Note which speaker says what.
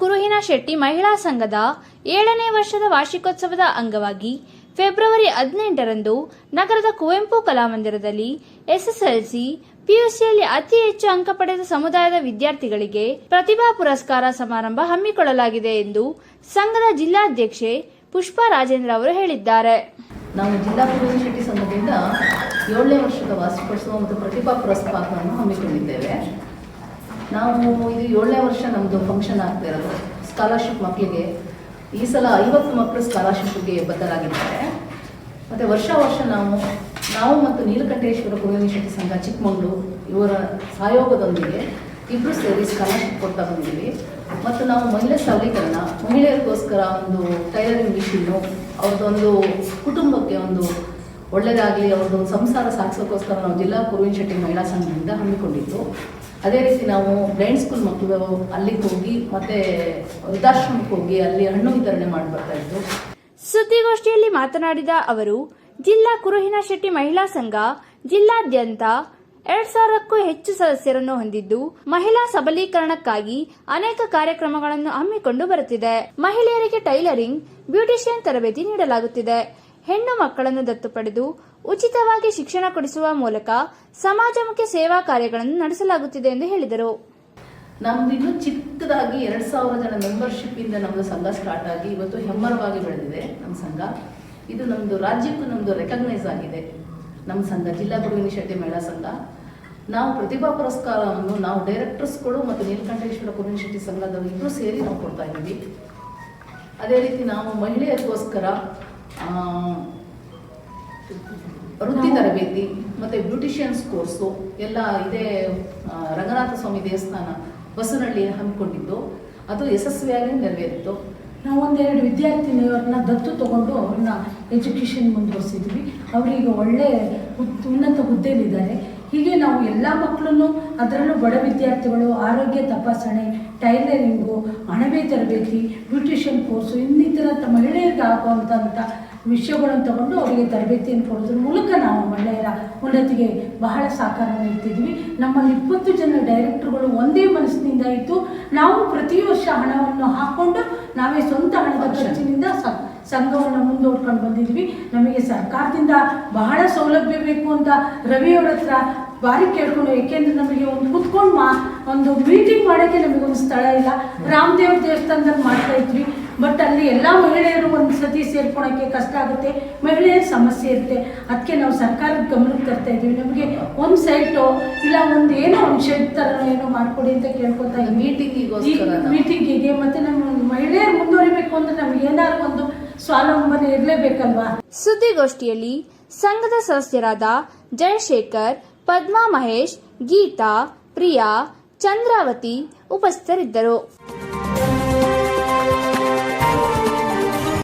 Speaker 1: ಕುರುಹಿನ ಶೆಟ್ಟಿ ಮಹಿಳಾ ಸಂಘದ ಏಳನೇ ವರ್ಷದ ವಾರ್ಷಿಕೋತ್ಸವದ ಅಂಗವಾಗಿ ಫೆಬ್ರವರಿ ಹದಿನೆಂಟರಂದು ನಗರದ ಕುವೆಂಪು ಕಲಾಮಂದಿರದಲ್ಲಿ ಎಸ್ಎಸ್ಎಲ್ಸಿ ಪಿಯುಸಿಯಲ್ಲಿ ಅತಿ ಹೆಚ್ಚು ಅಂಕ ಪಡೆದ ಸಮುದಾಯದ ವಿದ್ಯಾರ್ಥಿಗಳಿಗೆ ಪ್ರತಿಭಾ ಪುರಸ್ಕಾರ ಸಮಾರಂಭ ಹಮ್ಮಿಕೊಳ್ಳಲಾಗಿದೆ ಎಂದು ಸಂಘದ ಜಿಲ್ಲಾಧ್ಯಕ್ಷೆ ಪುಷ್ಪಾ ರಾಜೇಂದ್ರ ಅವರು ಹೇಳಿದ್ದಾರೆ.
Speaker 2: ನಾವು ಜಿಲ್ಲಾ ಸಂಘದಿಂದ ಏಳನೇ ವರ್ಷದ ವಾರ್ಷಿಕೋತ್ಸವ ಮತ್ತು ಪ್ರತಿಭಾ ಪುರಸ್ಕಾರವನ್ನು ಹಮ್ಮಿಕೊಂಡಿದ್ದೇವೆ. ನಾವು ಇದು ಏಳನೇ ವರ್ಷ ನಮ್ಮದು ಫಂಕ್ಷನ್ ಆಗ್ತಾ ಇರೋದು. ಸ್ಕಾಲರ್ಶಿಪ್ ಮಕ್ಕಳಿಗೆ ಈ ಸಲ ಐವತ್ತು ಮಕ್ಕಳು ಸ್ಕಾಲರ್ಶಿಪ್ಗೆ ಬದ್ಧರಾಗಿದ್ದಾರೆ. ಮತ್ತು ವರ್ಷ ವರ್ಷ ನಾವು ನಾವು ಮತ್ತು ನೀಲಕಂಠೇಶ್ವರ ಶೆಟ್ಟಿ ಸಂಘ ಚಿಕ್ಕಮಗಳೂರು, ಇವರ ಸಹಯೋಗದೊಂದಿಗೆ ಇಬ್ಬರು ಸೇರಿ ಸ್ಕಾಲರ್ಶಿಪ್ ಕೊಡ್ತಾ ಬಂದಿದ್ದೀವಿ ಮತ್ತು ನಾವು ಮಹಿಳೆ ಸಬಲೀಕರಣ, ಮಹಿಳೆಯರಿಗೋಸ್ಕರ ಒಂದು ಟೈಲರಿಂಗ್ ಮಿಷಿನ್ನು ಅವ್ರದ್ದೊಂದು ಕುಟುಂಬಕ್ಕೆ ಒಂದು ಒಳ್ಳೆಯದಾಗಲಿ ಅವ್ರದ್ದು ಸಂಸಾರ ಸಾಗಿಸೋಕ್ಕೋಸ್ಕರ ನಾವು ಜಿಲ್ಲಾ ಶೆಟ್ಟಿ ಮಹಿಳಾ ಸಂಘದಿಂದ ಹಮ್ಮಿಕೊಂಡಿದ್ದು. ಅದೇ ರೀತಿ ನಾವು ಬ್ಲೈಂಡ್ ಸ್ಕೂಲ್ ಮಕ್ಕಳು ಅಲ್ಲಿಗೆ ಹೋಗಿ ಮತ್ತೆ ವೃದ್ಧಾಶ್ರಮಕ್ಕೆ ಹೋಗಿ ಅಲ್ಲಿ ಹಣ್ಣು ವಿತರಣೆ ಮಾಡಿ ಬರ್ತಾ
Speaker 1: ಸುದ್ದಿಗೋಷ್ಠಿಯಲ್ಲಿ ಮಾತನಾಡಿದ ಅವರು, ಜಿಲ್ಲಾ ಕುರುಹಿನ ಶೆಟ್ಟಿ ಮಹಿಳಾ ಸಂಘ ಜಿಲ್ಲಾದ್ಯಂತ ಎರಡ್ ಸಾವಿರಕ್ಕೂ ಹೆಚ್ಚು ಸದಸ್ಯರನ್ನು ಹೊಂದಿದ್ದು, ಮಹಿಳಾ ಸಬಲೀಕರಣಕ್ಕಾಗಿ ಅನೇಕ ಕಾರ್ಯಕ್ರಮಗಳನ್ನು ಹಮ್ಮಿಕೊಂಡು ಬರುತ್ತಿದೆ. ಮಹಿಳೆಯರಿಗೆ ಟೈಲರಿಂಗ್, ಬ್ಯೂಟಿಷಿಯನ್ ತರಬೇತಿ ನೀಡಲಾಗುತ್ತಿದೆ. ಹೆಣ್ಣು ಮಕ್ಕಳನ್ನು ದತ್ತು ಪಡೆದು ಉಚಿತವಾಗಿ ಶಿಕ್ಷಣ ಕೊಡಿಸುವ ಮೂಲಕ ಸಮಾಜಮುಖಿ ಸೇವಾ ಕಾರ್ಯಗಳನ್ನು ನಡೆಸಲಾಗುತ್ತಿದೆ ಎಂದು ಹೇಳಿದರು.
Speaker 2: ನಮ್ದು ಇನ್ನೂ ಚಿಕ್ಕದಾಗಿ ಎರಡು ಸಾವಿರ ಜನ ಮೆಂಬರ್ಶಿಪ್ ಇಂದ ನಮ್ಮದು ಸಂಘ ಸ್ಟಾರ್ಟ್ ಆಗಿ ಇವತ್ತು ಹೆಮ್ಮರವಾಗಿ ಬೆಳೆದಿದೆ ನಮ್ಮ ಸಂಘ. ಇದು ನಮ್ಮದು ರಾಜ್ಯಕ್ಕೂ ನಮ್ಮದು ರೆಕಗ್ನೈಸ್ ಆಗಿದೆ. ನಮ್ಮ ಸಂಘ ಜಿಲ್ಲಾ ಗುರು ಶೆಟ್ಟಿ ಮಹಿಳಾ ಸಂಘ. ನಾವು ಪ್ರತಿಭಾ ಪುರಸ್ಕಾರವನ್ನು ನಾವು ಡೈರೆಕ್ಟರ್ಸ್ಗಳು ಮತ್ತು ನೀಲಕಂಠೇಶ್ವರ ಗುರು ಶೆಟ್ಟಿ ಸಂಘದವರು ಇಬ್ಬರು ಸೇರಿ ನಾವು ಕೊಡ್ತಾ ಇದ್ದೀವಿ. ಅದೇ ರೀತಿ ನಾವು ಮಹಿಳೆಯರಿಗೋಸ್ಕರ ವೃತ್ತಿ ತರಬೇತಿ, ಮತ್ತು ಬ್ಯೂಟಿಷಿಯನ್ಸ್ ಕೋರ್ಸು, ಎಲ್ಲ ಇದೇ ರಂಗನಾಥ ಸ್ವಾಮಿ ದೇವಸ್ಥಾನ ಬಸ್ಸಿನಲ್ಲಿ ಹಮ್ಮಿಕೊಂಡಿದ್ದು. ಅದು ಯಶಸ್ವಿಯಾಗಿ ನೆರವೇರಿತು
Speaker 3: ನಾವು ಒಂದೆರಡು ವಿದ್ಯಾರ್ಥಿನಿಯವ್ರನ್ನ ದತ್ತು ತಗೊಂಡು ಅವ್ರನ್ನ ಎಜುಕೇಷನ್ ಮುಂದುವರಿಸಿದ್ವಿ. ಅವರೀಗ ಒಳ್ಳೆ ಉನ್ನತ ಹುದ್ದೆಯಲ್ಲಿದ್ದಾರೆ. ಹೀಗೆ ನಾವು ಎಲ್ಲ ಮಕ್ಕಳನ್ನು ಅದರಲ್ಲೂ ಬಡ ವಿದ್ಯಾರ್ಥಿಗಳು, ಆರೋಗ್ಯ ತಪಾಸಣೆ, ಟೈಲರಿಂಗು, ಅಣಬೆ ತರಬೇತಿ, ಬ್ಯೂಟಿಷಿಯನ್ ಕೋರ್ಸು, ಇನ್ನಿತರ ಮಹಿಳೆಯರಿಗೆ ಆಗುವಂಥ ವಿಷಯಗಳನ್ನು ತಗೊಂಡು ಅವರಿಗೆ ತರಬೇತಿಯನ್ನು ಕೊಡೋದ್ರ ಮೂಲಕ ನಾವು ಮಹಿಳೆಯರ ಉನ್ನತಿಗೆ ಬಹಳ ಸಹಕಾರ ನೀಡ್ತಿದ್ವಿ. ನಮ್ಮಲ್ಲಿ ಇಪ್ಪತ್ತು ಜನ ಡೈರೆಕ್ಟರ್ಗಳು ಒಂದೇ ಮನಸ್ಸಿನಿಂದ ಇತ್ತು ನಾವು ಪ್ರತಿ ವರ್ಷ ಹಣವನ್ನು ಹಾಕ್ಕೊಂಡು ನಾವೇ ಸ್ವಂತ ಹಣದ ಖರ್ಚಿನಿಂದ ಸಂಘವನ್ನು ಮುಂದೋಡ್ಕೊಂಡು ಬಂದಿದ್ವಿ. ನಮಗೆ ಸರ್ಕಾರದಿಂದ ಬಹಳ ಸೌಲಭ್ಯ ಬೇಕು ಅಂತ ರವಿಯವರ ಹತ್ರ ಭಾರಿ ಕೇಳ್ಕೊಂಡು ಏಕೆಂದ್ರೆ ನಮಗೆ ಒಂದು ಕುತ್ಕೊಂಡು ಮಾ ಒಂದು ಮೀಟಿಂಗ್ ಮಾಡೋಕ್ಕೆ ನಮಗೆ ಒಂದು ಸ್ಥಳ ಇಲ್ಲ. ರಾಮದೇವ್ರ ದೇವಸ್ಥಾನದಲ್ಲಿ ಮಾಡ್ತಾ ಇದ್ವಿ. ಬಟ್ ಅಲ್ಲಿ ಎಲ್ಲ ಮಹಿಳೆಯರು ಒಂದು ಸತಿ ಸೇರ್ಕೊಳಕ್ಕೆ ಕಷ್ಟ ಆಗುತ್ತೆ ಮಹಿಳೆಯರ ಸಮಸ್ಯೆ ಇರುತ್ತೆ. ಅದಕ್ಕೆ ನಾವು ಸರ್ಕಾರದ ಗಮನಕ್ಕೆ ತರ್ತಾ ಇದ್ದೀವಿ. ನಮಗೆ ಒಂದು ಸೈಟು ಇಲ್ಲ ಒಂದು ಏನೋ ಒಂದು ಶೆಡ್ ಥರ ಏನೋ ಮಾಡ್ಕೊಡಿ ಅಂತ ಕೇಳ್ಕೊತಾ ಇದ್ದೀವಿ.
Speaker 2: ಮೀಟಿಂಗಿಗೋಸ್ಕರ ನಾವು-
Speaker 3: ಮೀಟಿಂಗಿಗೆ ಮತ್ತೆ ನಮ್ಮ ಮಹಿಳೆಯರು ಮುಂದುವರಿಬೇಕು ಅಂದ್ರೆ ನಮ್ಗೆ ಏನಾದ್ರು ಒಂದು ಸ್ವಾವಲಂಬನೆ ಇರಲೇಬೇಕಲ್ವಾ?
Speaker 1: ಸುದ್ದಿಗೋಷ್ಠಿಯಲ್ಲಿ ಸಂಘದ ಸದಸ್ಯರಾದ ಜಯಶೇಖರ್ ಪದ್ಮಾ ಮಹೇಶ್ ಗೀತಾ ಪ್ರಿಯಾ ಚಂದ್ರಾವತಿ ಉಪಸ್ಥಿತರಿದ್ದರು.